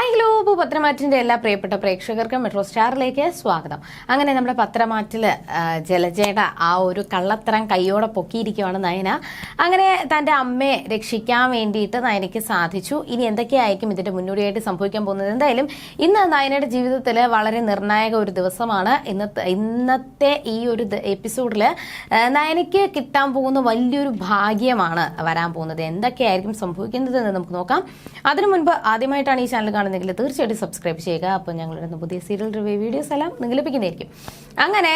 Hi hello ഇപ്പോൾ പത്രമാറ്റിന്റെ എല്ലാ പ്രിയപ്പെട്ട പ്രേക്ഷകർക്കും മെട്രോ സ്റ്റാറിലേക്ക് സ്വാഗതം. അങ്ങനെ നമ്മുടെ പത്രമാറ്റിൽ ആ, ജലജയുടെ ആ ഒരു കള്ളത്തരം കൈയോടെ പൊക്കിയിരിക്കുവാണ് നയന. അങ്ങനെ തന്റെ അമ്മയെ രക്ഷിക്കാൻ വേണ്ടിയിട്ട് നയനയ്ക്ക് സാധിച്ചു. ഇനി എന്തൊക്കെയായിരിക്കും ഇതിന്റെ മുന്നോടിയായിട്ട് സംഭവിക്കാൻ പോകുന്നത്? എന്തായാലും ഇന്ന് നയനയുടെ ജീവിതത്തിൽ വളരെ നിർണായക ഒരു ദിവസമാണ്. ഇന്നത്തെ ഇന്നത്തെ ഈ ഒരു എപ്പിസോഡിൽ നയനയ്ക്ക് കിട്ടാൻ പോകുന്ന വലിയൊരു ഭാഗ്യമാണ് വരാൻ പോകുന്നത്. എന്തൊക്കെയായിരിക്കും സംഭവിക്കുന്നത് എന്ന് നമുക്ക് നോക്കാം. അതിനു മുൻപ് ആദ്യമായിട്ടാണ് ഈ ചാനൽ കാണുന്നതെങ്കിൽ തീർച്ചയായിട്ടും സബ്സ്ക്രൈബ് ചെയ്യുക. അപ്പോൾ ഞങ്ങളുടെ പുതിയ സീരിയൽ റിവ്യൂ വീഡിയോസ് എല്ലാം നിങ്ങൾ ലഭിക്കുന്നതായിരിക്കും. അങ്ങനെ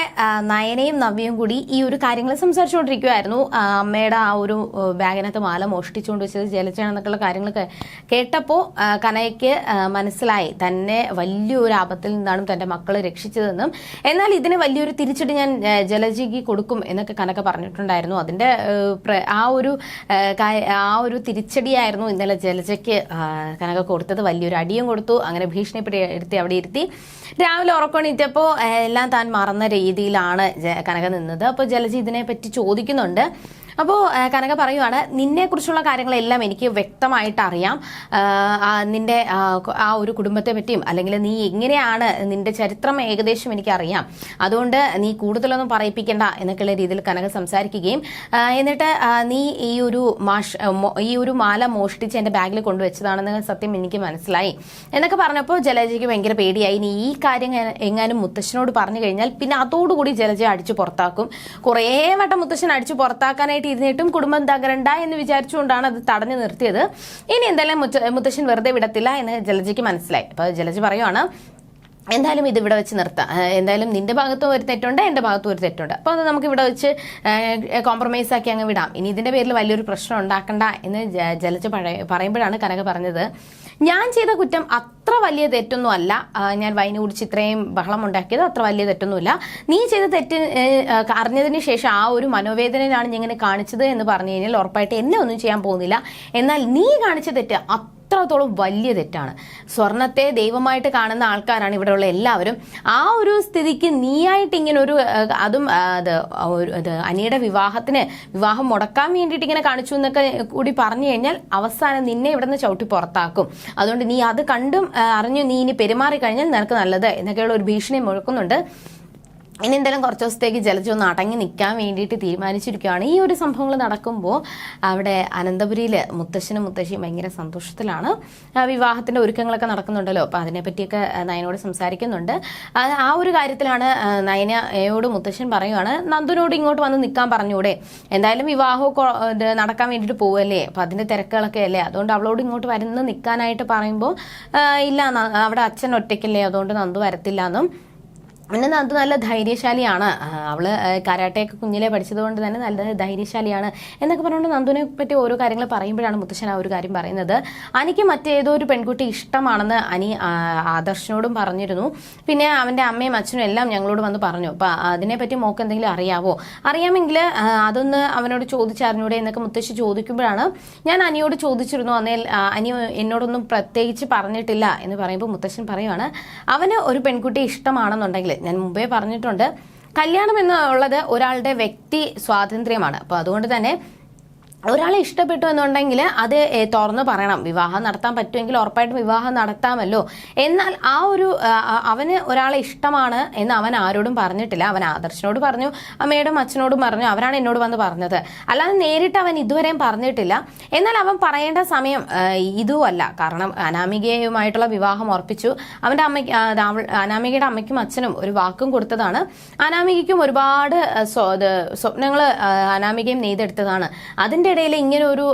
നയനയും നവ്യയും കൂടി ഈ ഒരു കാര്യങ്ങൾ സംസാരിച്ചുകൊണ്ടിരിക്കുമായിരുന്നു അമ്മയുടെ ആ ഒരു ബാഗിനകത്ത് മാല മോഷ്ടിച്ചുകൊണ്ട് വെച്ചത് ജലച്ചാണെന്നൊക്കെയുള്ള കാര്യങ്ങൾ കേട്ടപ്പോൾ കനയ്ക്ക് മനസ്സിലായി തന്നെ വലിയൊരു ആപത്തിൽ നിന്നാണ് തന്റെ മക്കളെ രക്ഷിച്ചതെന്നും എന്നാൽ ഇതിന് വലിയൊരു തിരിച്ചടി ഞാൻ ജലജിക്ക് കൊടുക്കും എന്നൊക്കെ കനക പറഞ്ഞിട്ടുണ്ടായിരുന്നു. അതിന്റെ ആ, ഒരു ആ, ഒരു തിരിച്ചടിയായിരുന്നു ഇന്നലെ ജലജയ്ക്ക് കനക കൊടുത്തത്. വലിയൊരു അടിയും കൊടുത്തു. അങ്ങനെ ഭീഷണിപ്പെടുത്തി അവിടെ ഇരുത്തി. രാവിലെ ഉറക്കണിറ്റപ്പോൾ എല്ലാം താൻ മറന്ന രീതിയിലാണ് കനക നിന്നത് അപ്പോൾ ജലജി ഇതിനെപ്പറ്റി ചോദിക്കുന്നുണ്ട്. അപ്പോൾ കനക പറയുവാണ് നിന്നെ കുറിച്ചുള്ള കാര്യങ്ങളെല്ലാം എനിക്ക് വ്യക്തമായിട്ട് അറിയാം നിന്റെ ആ, ഒരു കുടുംബത്തെ പറ്റിയും അല്ലെങ്കിൽ നീ എങ്ങനെയാണ് നിന്റെ ചരിത്രം ഏകദേശം എനിക്ക് അറിയാം അതുകൊണ്ട് നീ കൂടുതലൊന്നും പറയിപ്പിക്കേണ്ട എന്നൊക്കെയുള്ള രീതിയിൽ കനക സംസാരിക്കുകയും എന്നിട്ട് നീ ഈ ഒരു മാഷ് ഈ ഒരു മാല മോഷ്ടിച്ച് എന്റെ ബാഗിൽ കൊണ്ടുവച്ചതാണെന്ന് സത്യം എനിക്ക് മനസ്സിലായി. എന്നൊക്കെ പറഞ്ഞപ്പോൾ ജലജയ്ക്ക് ഭയങ്കര പേടിയായി. നീ ഈ കാര്യം എങ്ങാനും മുത്തശ്ശനോട് പറഞ്ഞു കഴിഞ്ഞാൽ പിന്നെ അതോടുകൂടി ജലജ അടിച്ചു പുറത്താക്കും. കുറേ വട്ടം മുത്തശ്ശൻ അടിച്ചു പുറത്താക്കാനായിട്ട് ഇരുന്നിട്ടും കുടുംബം തകരണ്ട എന്ന് വിചാരിച്ചുകൊണ്ടാണ് അത് തടഞ്ഞു നിർത്തിയത്. ഇനി എന്തായാലും മുത്ത- മുത്തശ്ശൻ വെറുതെ വിടത്തില്ല എന്ന് ജലജിക്ക് മനസ്സിലായി. അപ്പോൾ ജലജി പറയുവാണ് എന്തായാലും ഇത് ഇവിടെ വെച്ച് നിർത്താം. എന്തായാലും നിന്റെ ഭാഗത്തും ഒരു തെറ്റുണ്ട് എന്റെ ഭാഗത്തും ഒരു തെറ്റുണ്ട്. അപ്പോൾ അത് നമുക്ക് ഇവിടെ വെച്ച് കോംപ്രമൈസ് ആക്കി അങ്ങ് വിടാം. ഇനി ഇതിന്റെ പേരിൽ വലിയൊരു പ്രശ്നം ഉണ്ടാക്കണ്ട എന്ന് ജലജ പറയുമ്പോഴാണ് കനക പറഞ്ഞത്. ഞാൻ ചെയ്ത കുറ്റം അത്ര വലിയ തെറ്റൊന്നും അല്ല ഞാൻ വൈന് കുടിച്ച് ഇത്രയും ബഹളം ഉണ്ടാക്കിയത് അത്ര വലിയ തെറ്റൊന്നുമില്ല. നീ ചെയ്ത തെറ്റ് അറിഞ്ഞതിന് ശേഷം ആ ഒരു മനോവേദനയിലാണ് ഞാൻ ഇങ്ങനെ കാണിച്ചത് എന്ന് പറഞ്ഞു കഴിഞ്ഞാൽ ഉറപ്പായിട്ട് എന്നെ ഒന്നും ചെയ്യാൻ പോകുന്നില്ല. എന്നാൽ നീ കാണിച്ച തെറ്റ് അത്രത്തോളം വലിയ തെറ്റാണ്. സ്വർണത്തെ ദൈവമായിട്ട് കാണുന്ന ആൾക്കാരാണ് ഇവിടെയുള്ള എല്ലാവരും. ആ ഒരു സ്ഥിതിക്ക് നീയായിട്ട് ഇങ്ങനെ ഒരു അതും അത് അനിയുടെ വിവാഹത്തിന് വിവാഹം മുടക്കാൻ വേണ്ടിയിട്ട് ഇങ്ങനെ കാണിച്ചു എന്നൊക്കെ കൂടി പറഞ്ഞു കഴിഞ്ഞാൽ അവസാനം നിന്നെ ഇവിടെ നിന്ന് ചവിട്ടി പുറത്താക്കും. അതുകൊണ്ട് നീ അത് കണ്ടും അറിഞ്ഞു നീ ഇനി പെരുമാറി കഴിഞ്ഞാൽ നിനക്ക് നല്ലത് എന്നൊക്കെയുള്ള ഒരു ഭീഷണി മുഴക്കുന്നുണ്ട്. ഇനി എന്തായാലും കുറച്ച് ദിവസത്തേക്ക് ജലജ ഒന്ന് അടങ്ങി നിൽക്കാൻ വേണ്ടിയിട്ട് തീരുമാനിച്ചിരിക്കുകയാണ്. ഈ ഒരു സംഭവങ്ങൾ നടക്കുമ്പോൾ അവിടെ അനന്തപുരിയിൽ മുത്തശ്ശനും മുത്തശ്ശിയും ഭയങ്കര സന്തോഷത്തിലാണ്. വിവാഹത്തിന്റെ ഒരുക്കങ്ങളൊക്കെ നടക്കുന്നുണ്ടല്ലോ. അപ്പോൾ അതിനെപ്പറ്റിയൊക്കെ നയനോട് സംസാരിക്കുന്നുണ്ട്. ആ ഒരു കാര്യത്തിലാണ് നയനയോട് മുത്തശ്ശൻ പറയുകയാണ് നന്ദുനോട് ഇങ്ങോട്ട് വന്ന് നിൽക്കാൻ പറഞ്ഞൂടെ. എന്തായാലും വിവാഹവും നടക്കാൻ വേണ്ടിയിട്ട് പോവല്ലേ? അപ്പം അതിന്റെ തിരക്കുകളൊക്കെ അല്ലേ? അതുകൊണ്ട് അവളോട് ഇങ്ങോട്ട് വരുന്ന നിൽക്കാനായിട്ട് പറയുമ്പോൾ ഇല്ല അവിടെ അച്ഛൻ ഒറ്റയ്ക്കല്ലേ. അതുകൊണ്ട് നന്ദു വരത്തില്ല എന്നും പിന്നെ നന്ദു നല്ല ധൈര്യശാലിയാണ്. അവൾ കരാട്ടയൊക്കെ കുഞ്ഞിലെ പഠിച്ചതുകൊണ്ട് തന്നെ നല്ല ധൈര്യശാലിയാണ്. എന്നൊക്കെ പറഞ്ഞുകൊണ്ട് നന്ദുവിനെ പറ്റി ഓരോ കാര്യങ്ങൾ പറയുമ്പോഴാണ് മുത്തശ്ശൻ ആ ഒരു കാര്യം പറയുന്നത്. അനിക്ക് മറ്റേതോ ഒരു പെൺകുട്ടി ഇഷ്ടമാണെന്ന് അനി ആദർശനോടും പറഞ്ഞിരുന്നു. പിന്നെ അവന്റെ അമ്മയും അച്ഛനും എല്ലാം ഞങ്ങളോട് വന്ന് പറഞ്ഞു. അപ്പൊ അതിനെപ്പറ്റി മോക്ക് എന്തെങ്കിലും അറിയാവോ? അറിയാമെങ്കിൽ അതൊന്ന് അവനോട് ചോദിച്ചറിഞ്ഞൂടെ എന്നൊക്കെ മുത്തശ്ശി ചോദിക്കുമ്പോഴാണ് ഞാൻ അനിയോട് ചോദിച്ചിരുന്നു. അന്നേ അനി എന്നോടൊന്നും പ്രത്യേകിച്ച് പറഞ്ഞിട്ടില്ല എന്ന് പറയുമ്പോൾ മുത്തശ്ശൻ പറയുവാണ് അവന് ഒരു പെൺകുട്ടി ഇഷ്ടമാണെന്നുണ്ടെങ്കിൽ ഞാൻ മുമ്പേ പറഞ്ഞിട്ടുണ്ട്. കല്യാണം എന്നുള്ളത് ഒരാളുടെ വ്യക്തി സ്വാതന്ത്ര്യമാണ്. അപ്പോൾ അതുകൊണ്ട് തന്നെ ഒരാളെ ഇഷ്ടപ്പെട്ടു എന്നുണ്ടെങ്കിൽ അത് തുറന്ന് പറയണം. വിവാഹം നടത്താൻ പറ്റുമെങ്കിൽ ഉറപ്പായിട്ടും വിവാഹം നടത്താമല്ലോ. എന്നാൽ ആ ഒരു അവന് ഒരാളെ ഇഷ്ടമാണ് എന്ന് അവൻ ആരോടും പറഞ്ഞിട്ടില്ല. അവൻ ആദർശനോട് പറഞ്ഞു അമ്മയോടും അച്ഛനോടും പറഞ്ഞു അവരാണ് എന്നോട് വന്ന് പറഞ്ഞത്. അല്ലാതെ നേരിട്ട് അവൻ ഇതുവരെയും പറഞ്ഞിട്ടില്ല. എന്നാൽ അവൻ പറയേണ്ട സമയം ഇതുമല്ല. കാരണം അനാമികയുമായിട്ടുള്ള വിവാഹം ഉറപ്പിച്ചു. അവന്റെ അമ്മയ്ക്ക് അനാമികയുടെ അമ്മയ്ക്കും അച്ഛനും ഒരു വാക്കും കൊടുത്തതാണ്. അനാമികയ്ക്കും ഒരുപാട് സ്വപ്നങ്ങൾ അനാമികയും നെയ്തെടുത്തതാണ്. അതിന്റെ ഇടയിൽ ഇങ്ങനെ ഒരു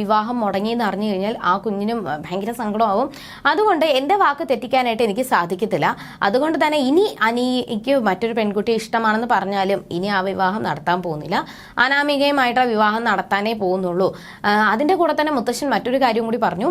വിവാഹം മുടങ്ങി എന്ന് അറിഞ്ഞു കഴിഞ്ഞാൽ ആ കുഞ്ഞിനും ഭയങ്കര സങ്കടമാവും. അതുകൊണ്ട് എന്റെ വാക്ക് തെറ്റിക്കാനായിട്ട് എനിക്ക് സാധിക്കത്തില്ല. അതുകൊണ്ട് തന്നെ ഇനി അനിക്ക് മറ്റൊരു പെൺകുട്ടി ഇഷ്ടമാണെന്ന് പറഞ്ഞാലും ഇനി ആ വിവാഹം നടത്താൻ പോകുന്നില്ല. അനാമികയുമായിട്ട് ആ വിവാഹം നടത്താനേ പോകുന്നുള്ളൂ. അതിന്റെ കൂടെ തന്നെ മുത്തശ്ശൻ മറ്റൊരു കാര്യം കൂടി പറഞ്ഞു.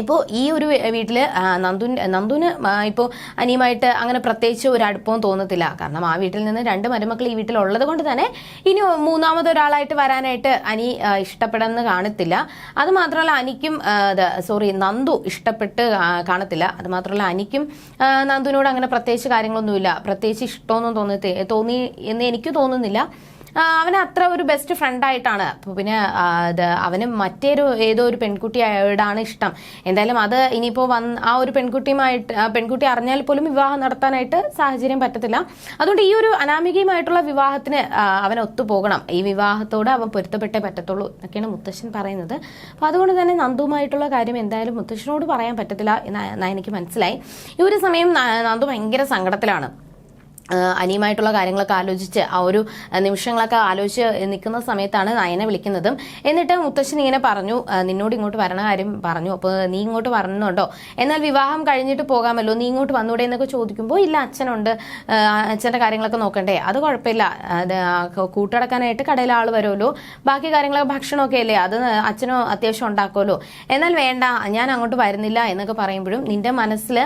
ഇപ്പോൾ ഈ ഒരു വീട്ടിൽ നന്ദുൻ നന്ദുന് ഇപ്പോൾ അനിയുമായിട്ട് അങ്ങനെ പ്രത്യേകിച്ച് ഒരു അടുപ്പവും തോന്നത്തില്ല. കാരണം ആ വീട്ടിൽ നിന്ന് രണ്ട് മരുമക്കൾ ഈ വീട്ടിൽ ഉള്ളത് കൊണ്ട് തന്നെ ഇനി മൂന്നാമതൊരാളായിട്ട് വരാനായിട്ട് അനി ഇഷ്ടപ്പെടുന്നു കാണത്തില്ല. അത് മാത്രമല്ല അനിക്കും സോറി നന്ദു ഇഷ്ടപ്പെട്ട് കാണത്തില്ല. അത് മാത്രമല്ല അനിക്കും നന്ദുവിനോട് അങ്ങനെ പ്രത്യേകിച്ച് കാര്യങ്ങളൊന്നുമില്ല. പ്രത്യേകിച്ച് ഇഷ്ടമൊന്നും തോന്നി തോന്നി എന്ന് എനിക്ക് തോന്നുന്നില്ല. അവന് അത്ര ഒരു ബെസ്റ്റ് ഫ്രണ്ട് ആയിട്ടാണ്. അപ്പോൾ പിന്നെ അവന് മറ്റേരു ഏതോ ഒരു പെൺകുട്ടിയോടാണ് ഇഷ്ടം. എന്തായാലും അത് ഇനിയിപ്പോൾ വന്ന് ആ ഒരു പെൺകുട്ടിയുമായിട്ട് പെൺകുട്ടി അറിഞ്ഞാൽ പോലും വിവാഹം നടത്താനായിട്ട് സാഹചര്യം പറ്റത്തില്ല. അതുകൊണ്ട് ഈ ഒരു അനാമികയുമായിട്ടുള്ള വിവാഹത്തിന് അവൻ ഒത്തുപോകണം. ഈ വിവാഹത്തോട് അവൻ പൊരുത്തപ്പെട്ടേ പറ്റത്തുള്ളൂ എന്നൊക്കെയാണ് മുത്തശ്ശൻ പറയുന്നത്. അപ്പോൾ അതുകൊണ്ട് തന്നെ നന്ദുമായിട്ടുള്ള കാര്യം എന്തായാലും മുത്തശ്ശനോട് പറയാൻ പറ്റത്തില്ല എന്ന് എനിക്ക് മനസ്സിലായി. ഈ ഒരു സമയം നന്ദു ഭയങ്കര സങ്കടത്തിലാണ്. അനിയുമായിട്ടുള്ള കാര്യങ്ങളൊക്കെ ആലോചിച്ച് ആ ഒരു നിമിഷങ്ങളൊക്കെ ആലോചിച്ച് നിൽക്കുന്ന സമയത്താണ് നയനെ വിളിക്കുന്നതും. എന്നിട്ട് മുത്തശ്ശൻ ഇങ്ങനെ പറഞ്ഞു നിന്നോട് ഇങ്ങോട്ട് വരണ കാര്യം പറഞ്ഞു. അപ്പോൾ നീ ഇങ്ങോട്ട് വരണമെന്നുണ്ടോ എന്നാൽ വിവാഹം കഴിഞ്ഞിട്ട് പോകാമല്ലോ. നീ ഇങ്ങോട്ട് വന്നൂടെ എന്നൊക്കെ ചോദിക്കുമ്പോൾ ഇല്ല അച്ഛനുണ്ട്. അച്ഛന്റെ കാര്യങ്ങളൊക്കെ നോക്കണ്ടേ. അത് കുഴപ്പമില്ല. കൂട്ടടക്കാനായിട്ട് കടയിൽ ആൾ വരുമല്ലോ. ബാക്കി കാര്യങ്ങളൊക്കെ ഭക്ഷണമൊക്കെ അല്ലേ? അത് അച്ഛനോ അത്യാവശ്യം ഉണ്ടാക്കുമല്ലോ. എന്നാൽ വേണ്ട ഞാൻ അങ്ങോട്ട് വരുന്നില്ല എന്നൊക്കെ പറയുമ്പോഴും നിന്റെ മനസ്സിൽ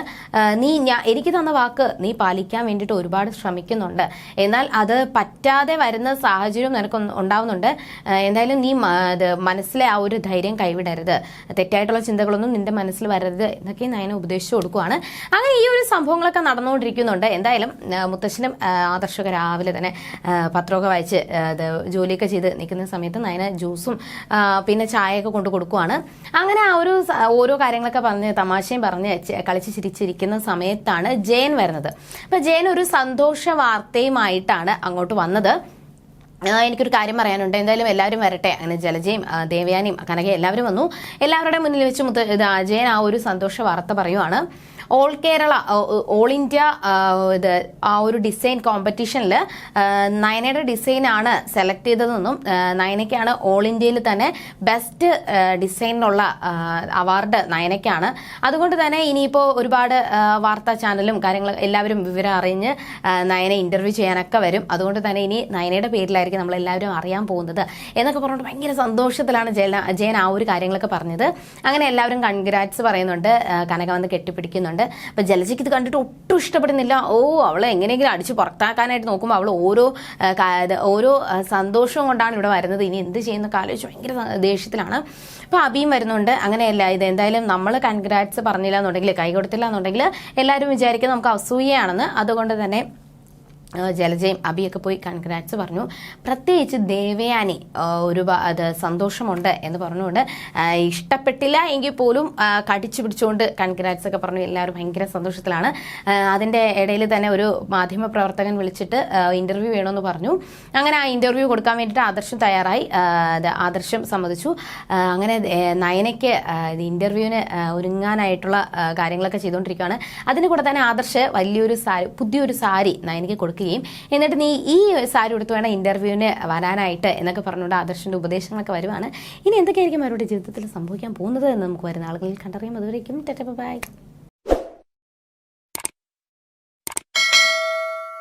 നീ എനിക്ക് തന്ന വാക്ക് നീ പാലിക്കാൻ വേണ്ടിയിട്ട് ഒരുപാട് ശ്രമിക്കുന്നുണ്ട്. എന്നാൽ അത് പറ്റാതെ വരുന്ന സാഹചര്യം നിനക്ക് ഉണ്ടാവുന്നുണ്ട്. എന്തായാലും നീ മനസ്സിലെ ആ ഒരു ധൈര്യം കൈവിടരുത്. തെറ്റായിട്ടുള്ള ചിന്തകളൊന്നും നിന്റെ മനസ്സിൽ വരരുത് എന്നൊക്കെ നയനെ ഉപദേശിച്ചു കൊടുക്കുവാണ്. അങ്ങനെ ഈ ഒരു സംഭവങ്ങളൊക്കെ നടന്നുകൊണ്ടിരിക്കുന്നുണ്ട്. എന്തായാലും മുത്തശ്ശനും ആദർശക രാവിലെ തന്നെ പത്രമൊക്കെ വായിച്ച് ജോലിയൊക്കെ ചെയ്ത് നിൽക്കുന്ന സമയത്ത് നയന ജ്യൂസും പിന്നെ ചായയൊക്കെ കൊണ്ട് കൊടുക്കുവാണ്. അങ്ങനെ ആ ഒരു ഓരോ കാര്യങ്ങളൊക്കെ പറഞ്ഞ് തമാശയും പറഞ്ഞ് കളിച്ച് ചിരിച്ചിരിക്കുന്ന സമയത്താണ് ജയൻ വരുന്നത്. അപ്പൊ ജയൻ ഒരു സന്തോഷ വാർത്തയുമായിട്ടാണ് അങ്ങോട്ട് വന്നത്. എനിക്കൊരു കാര്യം പറയാനുണ്ട്. എന്തായാലും എല്ലാവരും വരട്ടെ. അങ്ങനെ ജലജയും ദേവയാനിയും കനകയും എല്ലാവരും വന്നു. എല്ലാവരുടെ മുന്നിൽ വെച്ച് മുത്ത് ഇത് അജയൻ ആ ഒരു സന്തോഷ വാർത്ത പറയുവാണ്. ഓൾ കേരള ഓൾ ഇന്ത്യ ഇത് ആ ഒരു ഡിസൈൻ കോമ്പറ്റീഷനിൽ നയനയുടെ ആണ് സെലക്ട് ചെയ്തതെന്നും ആ, നയനയ്ക്കാണ് ഓൾ ഇന്ത്യയിൽ തന്നെ ബെസ്റ്റ് ഡിസൈനിനുള്ള അവാർഡ് നയനയ്ക്കാണ്. അതുകൊണ്ട് തന്നെ ഇനിയിപ്പോൾ ഒരുപാട് ആ, വാർത്താ ചാനലും കാര്യങ്ങളും എല്ലാവരും വിവരം അറിഞ്ഞ് നയനെ ഇന്റർവ്യൂ ചെയ്യാനൊക്കെ വരും. അതുകൊണ്ട് തന്നെ ഇനി നയനയുടെ പേരിലായിരിക്കും നമ്മൾ എല്ലാവരും അറിയാൻ പോകുന്നത്. എന്നൊക്കെ പറഞ്ഞിട്ട് ഭയങ്കര സന്തോഷത്തിലാണ് ജയൻ ആ ഒരു കാര്യങ്ങളൊക്കെ പറഞ്ഞത്. അങ്ങനെ എല്ലാവരും കൺഗ്രാറ്റ്സ് പറയുന്നുണ്ട് കനക വന്ന് കെട്ടിപ്പിടിക്കുന്നുണ്ട്. അപ്പൊ ജലജയ്ക്ക് ഇത് കണ്ടിട്ട് ഒട്ടും ഇഷ്ടപ്പെടുന്നില്ല. ഓ അവളെ എങ്ങനെയെങ്കിലും അടിച്ച് പുറത്താക്കാനായിട്ട് നോക്കുമ്പോൾ അവൾ ഓരോ ഓരോ സന്തോഷവും കൊണ്ടാണ് ഇവിടെ വരുന്നത്. ഇനി എന്ത് ചെയ്യുന്ന ആലോചിച്ച് ഭയങ്കര ദേഷ്യത്തിലാണ്. അപ്പൊ അബിയും വരുന്നുണ്ട്. അങ്ങനെയല്ല ഇത് എന്തായാലും നമ്മൾ കൺഗ്രാറ്റ്സ് പറഞ്ഞില്ല എന്നുണ്ടെങ്കിൽ കൈ കൊടുത്തില്ല എന്നുണ്ടെങ്കിൽ എല്ലാവരും വിചാരിക്കുന്നത് നമുക്ക് അസൂയയാണെന്ന്. അതുകൊണ്ട് തന്നെ ജലജയും അബിയൊക്കെ പോയി കൺഗ്രാറ്റ്സ് പറഞ്ഞു. പ്രത്യേകിച്ച് ദേവയാനി ഒരു അത് സന്തോഷമുണ്ട് എന്ന് പറഞ്ഞുകൊണ്ട് ഇഷ്ടപ്പെട്ടില്ല എങ്കിൽ പോലും കടിച്ചു പിടിച്ചുകൊണ്ട് കൺഗ്രാറ്റ്സ് ഒക്കെ പറഞ്ഞു. എല്ലാവരും ഭയങ്കര സന്തോഷത്തിലാണ്. അതിന്റെ ഇടയിൽ തന്നെ ഒരു മാധ്യമ പ്രവർത്തകൻ വിളിച്ചിട്ട് ഇന്റർവ്യൂ വേണമെന്ന് പറഞ്ഞു. അങ്ങനെ ആ ഇന്റർവ്യൂ കൊടുക്കാൻ വേണ്ടിയിട്ട് ആദർശം തയ്യാറായി. ആദർശം സമ്മതിച്ചു. അങ്ങനെ നയനയ്ക്ക് ഇന്റർവ്യൂവിന് ഒരുങ്ങാനായിട്ടുള്ള കാര്യങ്ങളൊക്കെ ചെയ്തുകൊണ്ടിരിക്കുകയാണ്. അതിന് കൂടെ തന്നെ ആദർശ് വലിയൊരു സാരി പുതിയൊരു സാരി നയനയ്ക്ക് കൊടുക്കുകയും എന്നിട്ട് നീ ഈ സാരി എടുത്ത് വേണം ഇന്റർവ്യൂവിന് വരാനായിട്ട് എന്നൊക്കെ പറഞ്ഞുകൊണ്ട് ആദർശിന്റെ ഉപദേശങ്ങളൊക്കെ വരുവാണ്. ഇനി എന്തൊക്കെയായിരിക്കും അവരുടെ ജീവിതത്തിൽ സംഭവിക്കാൻ പോകുന്നത് എന്ന് നമുക്ക് വരുന്ന ആളുകളിൽ കണ്ടറിയാം. അതുവരേക്കും ബൈ.